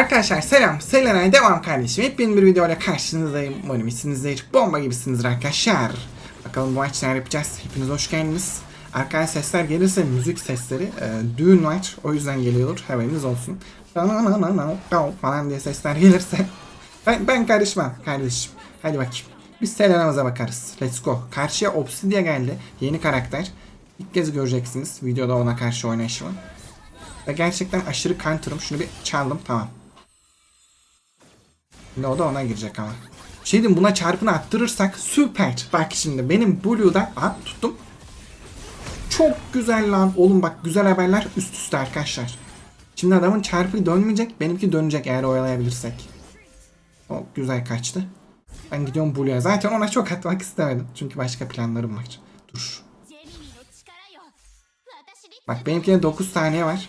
Arkadaşlar selam, Selena'ya devam kardeşim. Hepin bir videoyla karşınızdayım. Umarım iyisinizdir. Bomba gibisinizdir arkadaşlar. Bakalım bu maç neler yapacağız. Hepiniz hoş geldiniz. Arkadan sesler gelirse müzik sesleri e, düğün var. O yüzden geliyordur. Haberiniz olsun. falan diye sesler gelirse ben, ben karışmam kardeşim. Hadi bakayım. Biz Selena'mıza bakarız. Let's go. Karşıya Obsidia geldi. Yeni karakter. İlk kez göreceksiniz videoda ona karşı oynayışımı. Ve gerçekten aşırı counter'ım. Şunu bir çaldım tamam. Şimdi o da ona girecek ama. Şey diyeyim buna çarpını attırırsak süper. Bak şimdi benim Blue'da... Aha tuttum. Çok güzel lan. Oğlum bak güzel haberler üst üste arkadaşlar. Şimdi adamın çarpı dönmeyecek. Benimki dönecek eğer oyalayabilirsek. O güzel kaçtı. Ben gidiyorum Blue'ya. Zaten ona çok atmak istemedim. Çünkü başka planlarım var. Dur. Bak benimkine 9 saniye var.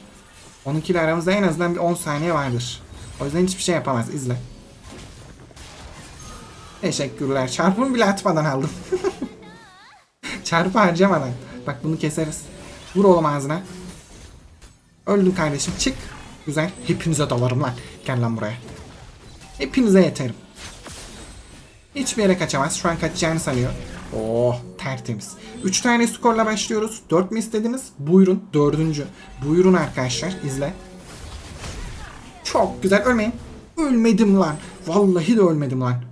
Onunkiyle aramızda en azından bir 10 saniye vardır. O yüzden hiçbir şey yapamaz. İzle. Teşekkürler. Çarpımı bile atmadan aldım. Çarpı harcamadan. Bak bunu keseriz. Vur oğlum ağzına. Öldün kardeşim. Çık. Güzel. Hepinize dalarım lan. Gel lan buraya. Hepinize yeterim. Hiçbir yere kaçamaz. Şu an kaçacağını sanıyor. Oh tertemiz. 3 tane skorla başlıyoruz. 4 mü istediniz? Buyurun. Dördüncü. Buyurun arkadaşlar. izle. Çok güzel. Ölmeyin. Ölmedim lan. Vallahi de ölmedim lan.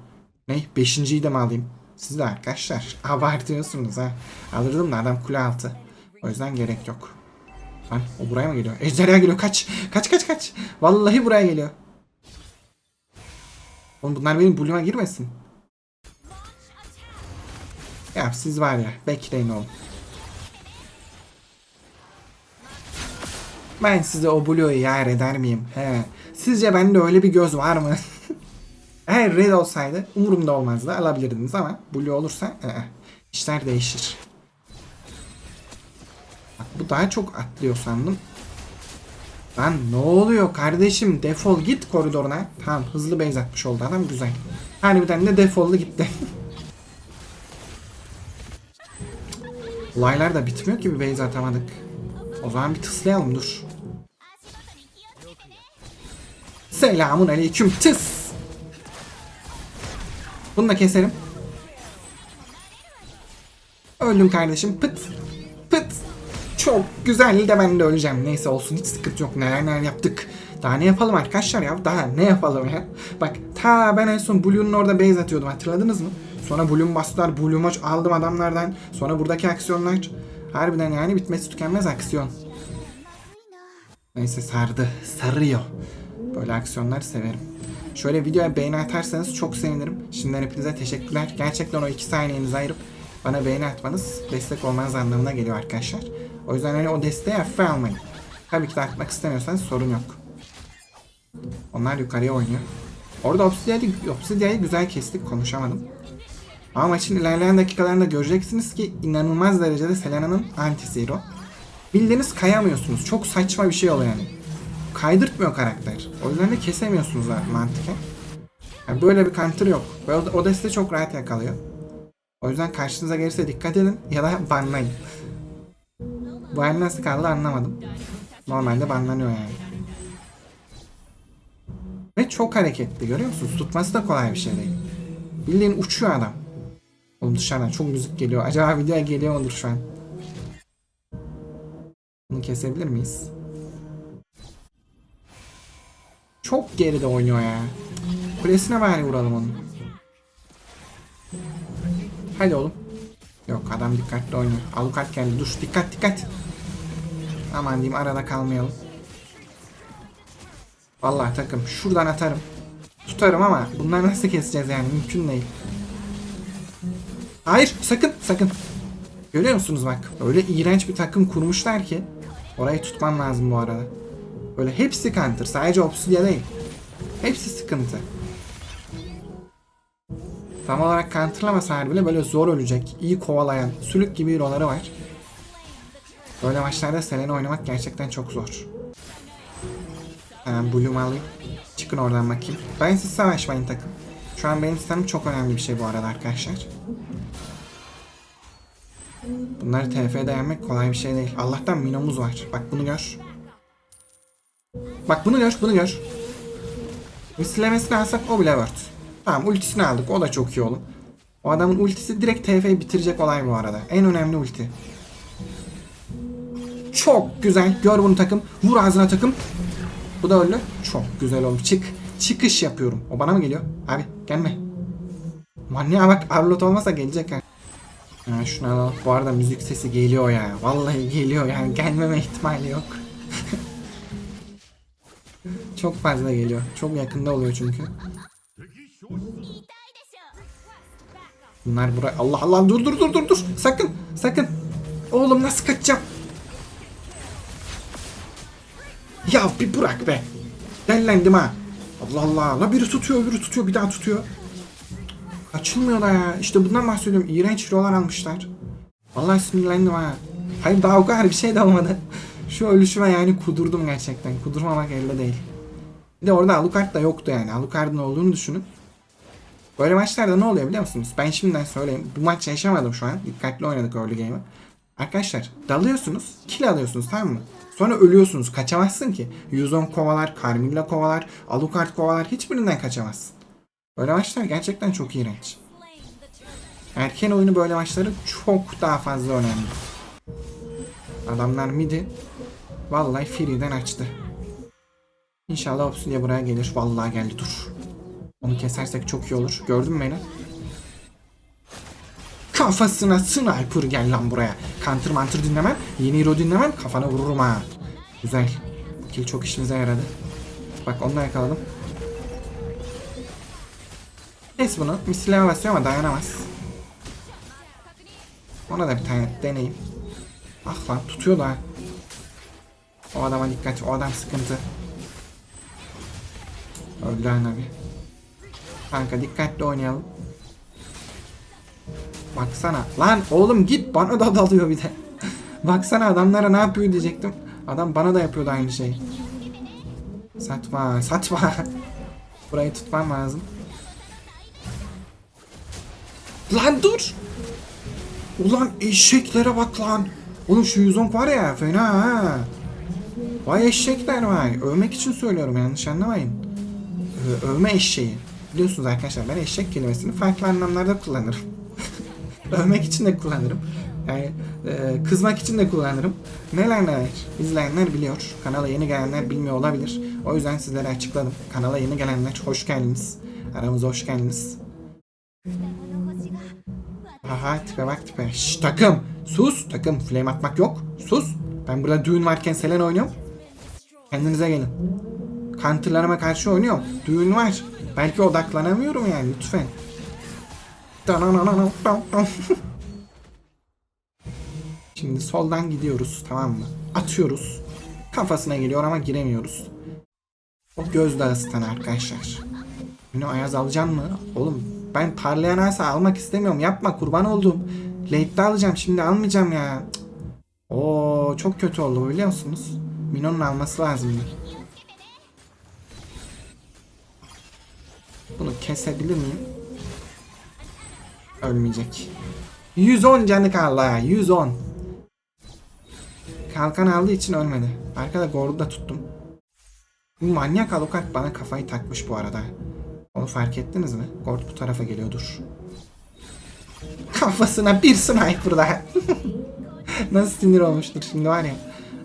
Ne? Beşinciyi de mi alayım? Siz de arkadaşlar. Abartıyorsunuz ha. Alırdım da adam kule altı. O yüzden gerek yok. Lan o buraya mı geliyor? Ejderha geliyor. Kaç. Kaç kaç kaç. Vallahi buraya geliyor. Oğlum bunlar benim blue'uma girmesin. Ya siz var ya bekleyin oğlum. Ben size o Blue'yu yar eder miyim? He. Sizce bende öyle bir göz var mı? Eğer red olsaydı umurumda olmazdı alabilirdiniz ama Blue olursa ee, işler değişir. Bak bu daha çok atlıyor sandım. Lan ne oluyor kardeşim defol git koridoruna. Tamam hızlı base atmış oldu adam güzel. Harbiden de defoldu gitti. Olaylar da bitmiyor ki bir base atamadık. O zaman bir tıslayalım dur. Selamun aleyküm tıs. Bunu da keserim. Öldüm kardeşim pıt pıt. Çok güzel de ben de öleceğim. Neyse olsun hiç sıkıntı yok. Neler neler yaptık. Daha ne yapalım arkadaşlar ya? Daha ne yapalım ya? Bak ta ben en son Blue'nun orada base atıyordum hatırladınız mı? Sonra Blue'mu bastılar. Blue'mu aldım adamlardan. Sonra buradaki aksiyonlar. Harbiden yani bitmesi tükenmez aksiyon. Neyse sardı. Sarıyor. Böyle aksiyonları severim. Şöyle videoya beğeni atarsanız çok sevinirim. Şimdiden hepinize teşekkürler. Gerçekten o iki saniyenizi ayırıp bana beğeni atmanız destek olmanız anlamına geliyor arkadaşlar. O yüzden hani o desteği hafife almayın. Tabii ki de atmak istemiyorsanız sorun yok. Onlar yukarıya oynuyor. Orada Obsidia'yı, Obsidia'yı güzel kestik konuşamadım. Ama maçın ilerleyen dakikalarında göreceksiniz ki inanılmaz derecede Selena'nın anti hero. Bildiğiniz kayamıyorsunuz. Çok saçma bir şey oluyor yani. Kaydırtmıyor karakter. O yüzden de kesemiyorsunuz mantıken. Yani böyle bir counter yok. Ve o, o deste çok rahat yakalıyor. O yüzden karşınıza gelirse dikkat edin ya da banlayın. Bu el nasıl kaldı anlamadım. Normalde banlanıyor yani. Ve çok hareketli görüyor musunuz? Tutması da kolay bir şey değil. Bildiğin uçuyor adam. Oğlum dışarıdan çok müzik geliyor. Acaba videoya geliyor mudur şu an? Bunu kesebilir miyiz? Çok geride oynuyor ya. Kulesine bari vuralım onu. Hadi oğlum. Yok adam dikkatli oynuyor. Alucard geldi. Dur dikkat dikkat. Aman diyeyim arada kalmayalım. Vallahi takım şuradan atarım. Tutarım ama bunları nasıl keseceğiz yani mümkün değil. Hayır sakın sakın. Görüyor musunuz bak öyle iğrenç bir takım kurmuşlar ki. Orayı tutman lazım bu arada. Böyle hepsi counter sadece Obsidia değil. Hepsi sıkıntı. Tam olarak counterlamasalar bile böyle zor ölecek, iyi kovalayan, sülük gibi hero'ları var. Böyle maçlarda Selena oynamak gerçekten çok zor. Hemen Blue'umu alayım. Çıkın oradan bakayım. Ben siz savaşmayın takım. Şu an benim sistemim çok önemli bir şey bu arada arkadaşlar. Bunları TF'de yenmek kolay bir şey değil. Allah'tan minomuz var. Bak bunu gör. Bak bunu gör, bunu gör. Mislemesini alsak o bile word. Tamam ultisini aldık o da çok iyi oğlum. O adamın ultisi direkt TF'yi bitirecek olay bu arada. En önemli ulti. Çok güzel. Gör bunu takım. Vur ağzına takım. Bu da öldü. Çok güzel oğlum. Çık. Çıkış yapıyorum. O bana mı geliyor? Abi gelme. Manyağa bak Arlot olmasa gelecek ha. Ha, şunu. Bu arada müzik sesi geliyor ya. Vallahi geliyor yani. Gelmeme ihtimali yok. Çok fazla geliyor. Çok yakında oluyor çünkü. Bunlar buraya Allah Allah dur dur dur dur dur. Sakın sakın. Oğlum nasıl kaçacağım? Ya bir bırak be. Dellendim ha. Allah Allah la biri tutuyor öbürü tutuyor bir daha tutuyor. Açılmıyor da ya. İşte bundan bahsediyorum. İğrenç filolar almışlar. Vallahi sinirlendim ha. Hayır daha o kadar bir şey de almadı şu ölüşüme yani kudurdum gerçekten. Kudurmamak elde değil. Bir de orada Alucard da yoktu yani. Alucard'ın olduğunu düşünün. Böyle maçlarda ne oluyor biliyor musunuz? Ben şimdiden söyleyeyim. Bu maç yaşamadım şu an. Dikkatli oynadık early game'i. Arkadaşlar dalıyorsunuz. Kill alıyorsunuz tamam mı? Sonra ölüyorsunuz. Kaçamazsın ki. Yuzon kovalar, Carmilla kovalar, Alucard kovalar. Hiçbirinden kaçamazsın. Böyle maçlar gerçekten çok iğrenç. Erken oyunu böyle maçları çok daha fazla önemli. Adamlar midi vallahi Free'den açtı. İnşallah Obsidia buraya gelir. Vallahi geldi dur. Onu kesersek çok iyi olur. Gördün mü beni? Kafasına sniper gel lan buraya. Counter mantır dinlemem. Yeni hero dinlemem. Kafana vururum ha. Güzel. Bu kill çok işimize yaradı. Bak onu da yakaladım. Kes bunu. Misilleme basıyor ama dayanamaz. Ona da bir tane deneyim. Ah lan tutuyor da. ha. O adama dikkat. O adam sıkıntı. Öldü lan abi. Kanka dikkatli oynayalım. Baksana. Lan oğlum git bana da dalıyor bir de. Baksana adamlara ne yapıyor diyecektim. Adam bana da yapıyordu aynı şeyi. Satma satma. Burayı tutmam lazım. Lan dur. Ulan eşeklere bak lan. Oğlum şu 110 var ya fena ha. Vay eşekler vay. Övmek için söylüyorum yanlış anlamayın. Ö- övme eşeği. Biliyorsunuz arkadaşlar ben eşek kelimesini farklı anlamlarda kullanırım. Övmek için de kullanırım. Yani e, kızmak için de kullanırım. Neler neler. İzleyenler biliyor. Kanala yeni gelenler bilmiyor olabilir. O yüzden sizlere açıkladım. Kanala yeni gelenler hoş geldiniz. Aramıza hoş geldiniz. Aha tipe bak tipe. Şşş takım. Sus. Takım flame atmak yok. Sus. Ben burada düğün varken Selen oynuyorum. Kendinize gelin. Counter'larıma karşı oynuyorum. Düğün var. Belki odaklanamıyorum yani lütfen. Şimdi soldan gidiyoruz tamam mı? Atıyoruz. Kafasına geliyor ama giremiyoruz. O gözdağı stun arkadaşlar. Yine Ayaz alacaksın mı? Oğlum ben parlayan asa almak istemiyorum. Yapma kurban oldum. Late'de alacağım şimdi almayacağım ya. Oo çok kötü oldu biliyor musunuz? Minon'un alması lazımdı. Bunu kesebilir miyim? Ölmeyecek. 110 canı kaldı ha. 110. Kalkan aldığı için ölmedi. Arkada Gord'u da tuttum. Bu manyak Alucard bana kafayı takmış bu arada. Onu fark ettiniz mi? Gord bu tarafa geliyordur. Kafasına bir sniper daha. Nasıl sinir olmuştur şimdi var ya.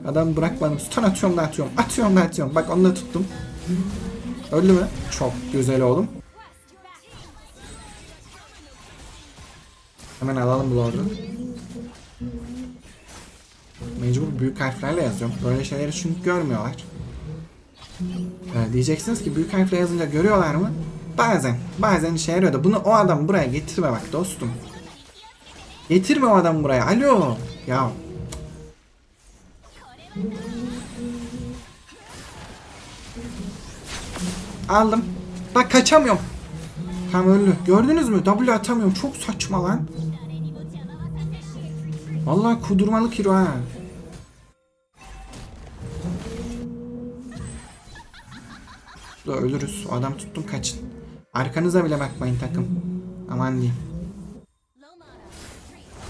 Adam bırakmadım. Stun atıyorum da atıyorum. Atıyorum da atıyorum. Bak onu da tuttum. Öldü mü? Çok güzel oğlum. Hemen alalım bu lordu. Mecbur büyük harflerle yazıyorum. Böyle şeyleri çünkü görmüyorlar. Ee, diyeceksiniz ki büyük harfle yazınca görüyorlar mı? Bazen. Bazen işe yarıyor da bunu o adam buraya getirme bak dostum. Getirme o adamı buraya. Alo. Ya. Aldım. Bak kaçamıyorum. Tam öldü. Gördünüz mü? W atamıyorum. Çok saçma lan. Vallahi kudurmalık hero ha. Da ölürüz. O adam tuttum kaçın. Arkanıza bile bakmayın takım. Aman diyeyim.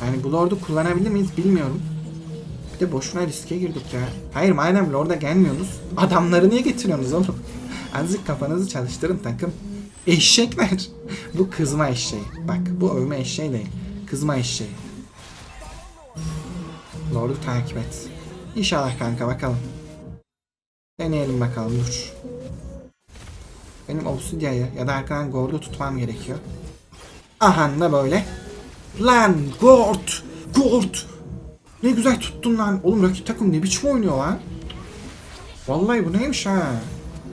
Yani bu lord'u kullanabilir miyiz bilmiyorum. Bir de boşuna riske girdik ya. Hayır madem lord'a gelmiyorsunuz adamları niye getiriyorsunuz oğlum? Azıcık kafanızı çalıştırın takım. Eşekler. bu kızma eşeği. Bak bu övme eşeği değil. Kızma eşeği. Lord'u takip et. İnşallah kanka bakalım. Deneyelim bakalım dur. Benim Obsidia'yı ya da arkadan Gord'u tutmam gerekiyor. Aha da böyle. Lan Gord! Gord! Ne güzel tuttun lan. Oğlum rakip takım ne biçim oynuyor lan. Vallahi bu neymiş ha.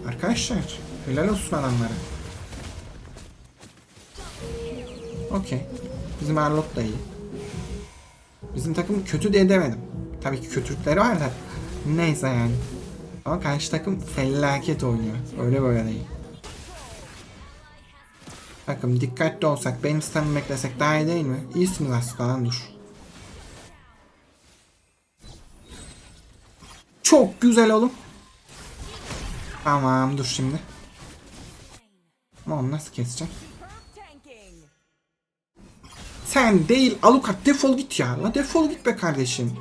Arkadaşlar helal olsun adamlara. Okey. Bizim Arlot da iyi. Bizim takım kötü diye demedim. Tabii ki kötülükleri var da. Neyse yani. Ama karşı takım felaket oynuyor. Öyle böyle değil. Takım dikkatli olsak, benim sistemimi beklesek daha iyi değil mi? İyisiniz aslında lan dur. Çok güzel oğlum. Tamam dur şimdi. Ama onu nasıl keseceğim? Sen değil Alucard defol git ya. La defol git be kardeşim.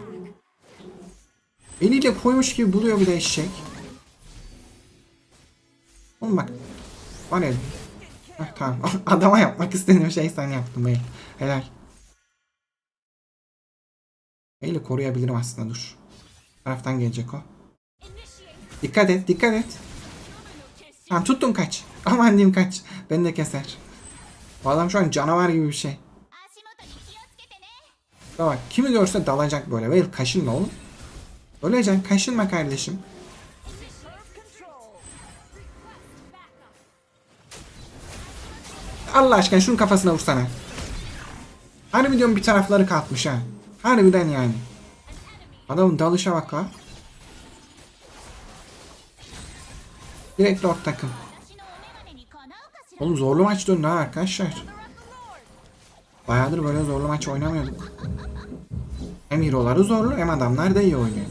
Eliyle koymuş gibi buluyor bir de eşek. Oğlum bak. Var ya. Heh, tamam. Adama yapmak istediğim şey sen yaptın Bale. Helal. Bale'i koruyabilirim aslında dur. Bu taraftan gelecek o. Dikkat et dikkat et. Tamam tuttum kaç. Aman diyeyim kaç. Beni de keser. Bu adam şu an canavar gibi bir şey. Bak kimi görse dalacak böyle. Bale kaşınma oğlum. Öleceksin kaşınma kardeşim. Allah aşkına şunun kafasına vursana. Harbi diyorum bir tarafları kalkmış ha. Harbiden yani. Adamın dalışa bak la. Direkt Lord takım. Oğlum zorlu maç döndü ha arkadaşlar. Bayağıdır böyle zorlu maç oynamıyorduk. Hem hero'ları zorlu hem adamlar da iyi oynuyor.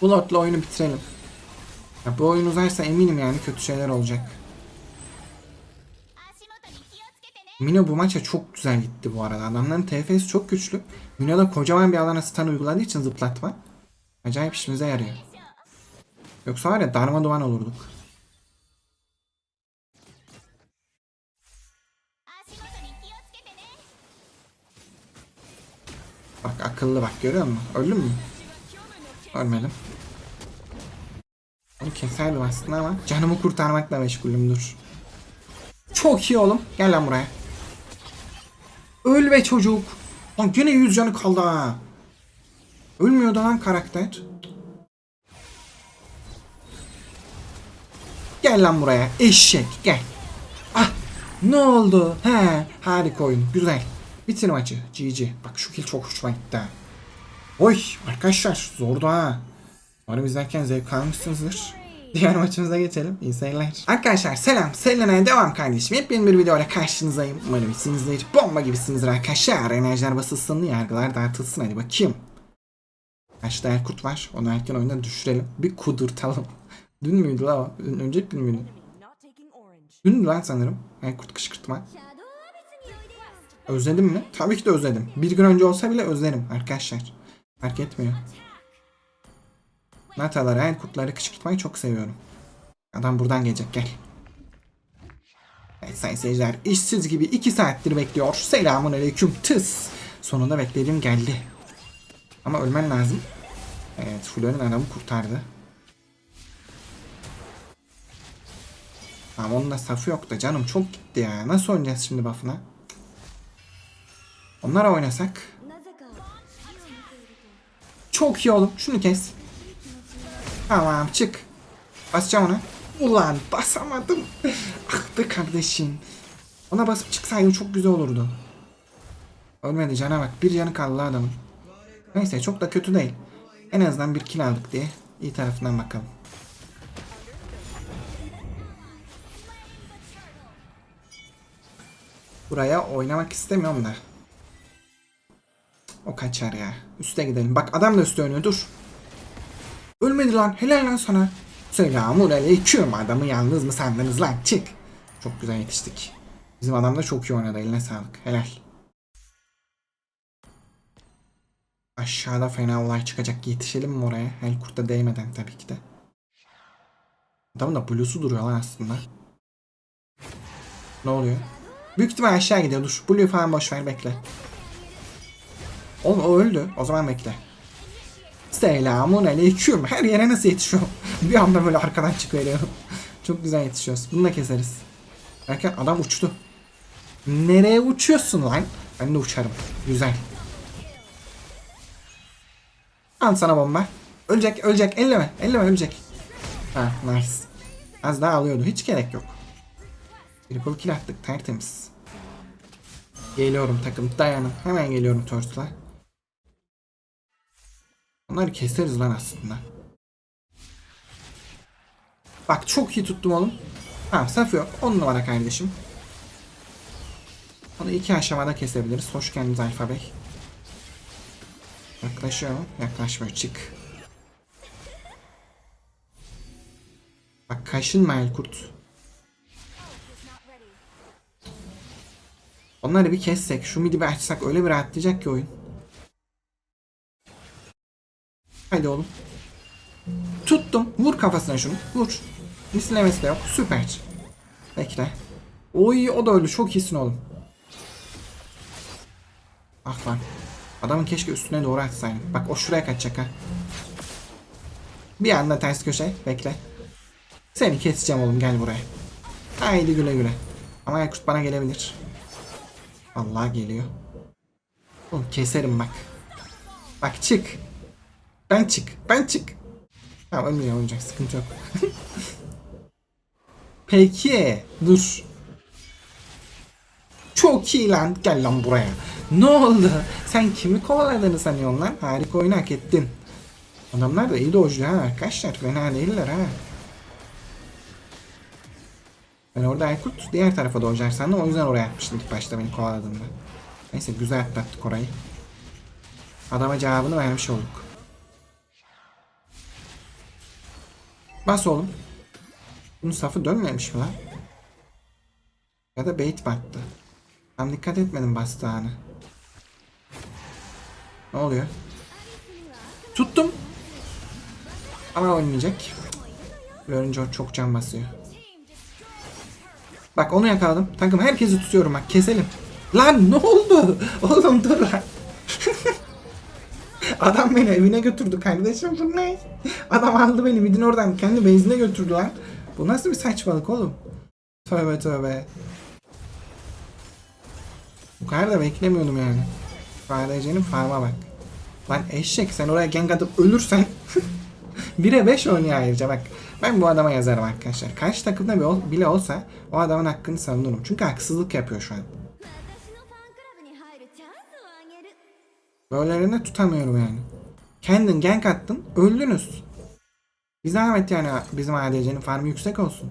Bu Lord'la oyunu bitirelim. Ya bu oyun uzarsa eminim yani kötü şeyler olacak. Mino bu maça çok güzel gitti bu arada. Adamların TF'si çok güçlü. Mino da kocaman bir alana stun uyguladığı için zıplatma. Acayip işimize yarıyor. Yoksa var ya darma duman olurduk. Bak akıllı bak görüyor musun? Öldün mü? Ölmedim. Onu keserdim aslında ama canımı kurtarmakla meşgulüm dur. Çok iyi oğlum. Gel lan buraya. Öl be çocuk. Lan gene yüz canı kaldı ha. Ölmüyordu lan karakter. Gel lan buraya. Eşek gel. Ah ne oldu? He harika oyun. Güzel. Bitir maçı. GG. Bak şu kill çok hoşuma gitti. Oy arkadaşlar zordu ha. Umarım izlerken zevk almışsınızdır. Diğer maçımıza geçelim. İyi seyirler. Arkadaşlar selam. Selena'ya devam kardeşim. Hep benim bir videoyla karşınızdayım. Umarım içsinizdir. Bomba gibisinizdir arkadaşlar. Enerjiler basılsın. Yargılar dağıtılsın. Hadi bakayım. Kaçta Erkut var. Onu erken oyundan düşürelim. Bir kudurtalım. Dün müydü la o? Önceki gün müydü? Dün lan sanırım. Erkut kışkırtma. Özledim mi? Tabii ki de özledim. Bir gün önce olsa bile özlerim arkadaşlar. Fark etmiyor. Natalara, el kurtları kışkırtmayı çok seviyorum. Adam buradan gelecek gel. Evet sayın seyirciler işsiz gibi 2 saattir bekliyor. Selamun aleyküm tıs. Sonunda beklediğim geldi. Ama ölmen lazım. Evet Flör'ün adamı kurtardı. Ama onun da safı yok da canım çok gitti ya. Nasıl oynayacağız şimdi buff'ına? Onlara oynasak. Çok iyi oğlum. Şunu kes. Tamam çık. Basacağım ona. Ulan basamadım. ah be kardeşim. Ona basıp çıksaydı çok güzel olurdu. Ölmedi cana bak. Bir canı kaldı adamın. Neyse çok da kötü değil. En azından bir kill aldık diye. iyi tarafından bakalım. Buraya oynamak istemiyorum da. O kaçar ya. Üste gidelim. Bak adam da üste oynuyor. Dur. Ölmedi lan. Helal lan sana. Selamun aleyküm. Adamı yalnız mı sandınız lan? Çık. Çok güzel yetiştik. Bizim adam da çok iyi oynadı. Eline sağlık. Helal. Aşağıda fena olay çıkacak. Yetişelim mi oraya? El kurta değmeden tabii ki de. Adamın da blue'su duruyor lan aslında. Ne oluyor? Büyük ihtimal aşağı gidiyor. Dur. Blue falan boş ver bekle. Oğlum o öldü. O zaman bekle. Selamun aleyküm. Her yere nasıl yetişiyor? bir anda böyle arkadan çıkıyor. Çok güzel yetişiyoruz. Bunu da keseriz. Erken adam uçtu. Nereye uçuyorsun lan? Ben de uçarım. Güzel. Al sana bomba. Ölecek, ölecek. Elleme, elleme ölecek. Ha, nice. Az daha alıyordu. Hiç gerek yok. Triple kill attık. Tertemiz. Geliyorum takım. Dayanın. Hemen geliyorum Turtle'a. Onları keseriz lan aslında. Bak çok iyi tuttum oğlum. Tamam saf yok. 10 numara kardeşim. Onu iki aşamada kesebiliriz. Hoş geldiniz Alfa Bey. Yaklaşıyor mu? Yaklaşmıyor. Çık. Bak kaşınma Elkurt. Onları bir kessek, şu midi bir açsak öyle bir rahatlayacak ki oyun. Hadi oğlum. Tuttum. Vur kafasına şunu. Vur. Mislemesi de yok. Süper. Bekle. Oy o da öldü. Çok iyisin oğlum. Ah lan. Adamın keşke üstüne doğru atsaydım. Bak o şuraya kaçacak ha. Bir anda ters köşe. Bekle. Seni keseceğim oğlum gel buraya. Haydi güle güle. Ama Aykut bana gelebilir. Allah geliyor. Oğlum keserim bak. Bak çık. Ben çık. Ben çık. Tamam ölmeyeceğim olacak sıkıntı yok. Peki. Dur. Çok iyi lan. Gel lan buraya. Ne oldu? Sen kimi kovaladığını sanıyorsun lan? Harika oyunu hak ettin. Adamlar da iyi dojlu ha arkadaşlar. Fena değiller ha. Ben orada Aykut diğer tarafa dojlar sandım. O yüzden oraya atmıştım ilk başta beni kovaladığında. Neyse güzel atlattık orayı. Adama cevabını vermiş olduk. Bas oğlum. Bunun safı dönmemiş mi lan? Ya da bait battı. Tam dikkat etmedim bastığı anı. Ne oluyor? Tuttum. Ama oynayacak. Görünce o çok can basıyor. Bak onu yakaladım. Takım herkesi tutuyorum bak keselim. Lan ne oldu? Oğlum dur lan. Adam beni evine götürdü kardeşim bu ne? Adam aldı beni midin oradan kendi benzine götürdü lan. Bu nasıl bir saçmalık oğlum? Tövbe tövbe. Bu kadar da beklemiyordum yani. Fareci'nin farma bak. Lan eşek sen oraya gank atıp ölürsen 1'e 5 oynuyor ayrıca bak. Ben bu adama yazarım arkadaşlar. Karşı takımda bile olsa o adamın hakkını savunurum. Çünkü haksızlık yapıyor şu an. Böylelerine tutamıyorum yani. Kendin gank attın, öldünüz. Bir zahmet yani bizim ADC'nin farmı yüksek olsun.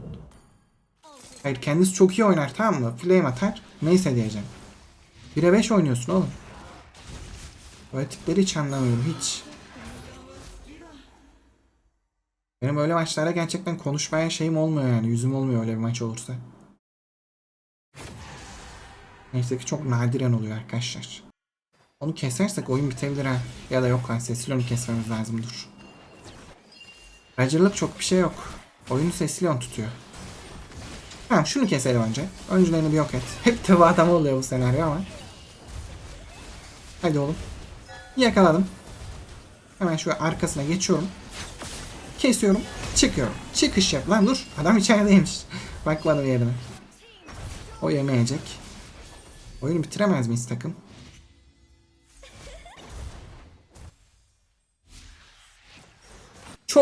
Hayır kendisi çok iyi oynar tamam mı? Flame atar. Neyse diyeceğim. 1'e 5 oynuyorsun oğlum. Böyle tipleri hiç anlamıyorum hiç. Benim öyle maçlarda gerçekten konuşmaya şeyim olmuyor yani. Yüzüm olmuyor öyle bir maç olursa. Neyse ki çok nadiren oluyor arkadaşlar. Onu kesersek oyun bitebilir ha. Ya da yok lan Cecilion'u kesmemiz lazım dur. Roger'lık çok bir şey yok. Oyunu Cecilion tutuyor. Tamam şunu keselim önce. Öncülerini bir yok et. Hep de bu adam oluyor bu senaryo ama. Hadi oğlum. Yakaladım. Hemen şu arkasına geçiyorum. Kesiyorum. Çıkıyorum. Çıkış yap. Lan dur. Adam içerideymiş. Bakmadım yerine. O yemeyecek. Oyunu bitiremez miyiz takım?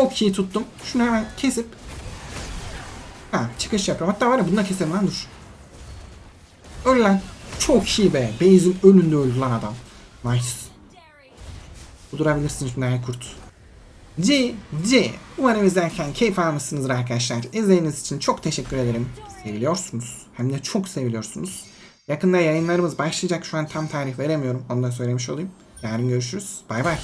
Çok iyi tuttum. Şunu hemen kesip Ha çıkış yapıyorum. Hatta var ya bunu da keselim lan dur. Öl lan. Çok iyi be. Base'in önünde öldü lan adam. Nice. Durabilirsin şimdi Aykurt. C, C. Umarım izlerken keyif almışsınızdır arkadaşlar. İzlediğiniz için çok teşekkür ederim. Seviliyorsunuz. Hem de çok seviliyorsunuz. Yakında yayınlarımız başlayacak. Şu an tam tarih veremiyorum. Onu da söylemiş olayım. Yarın görüşürüz. Bay bay.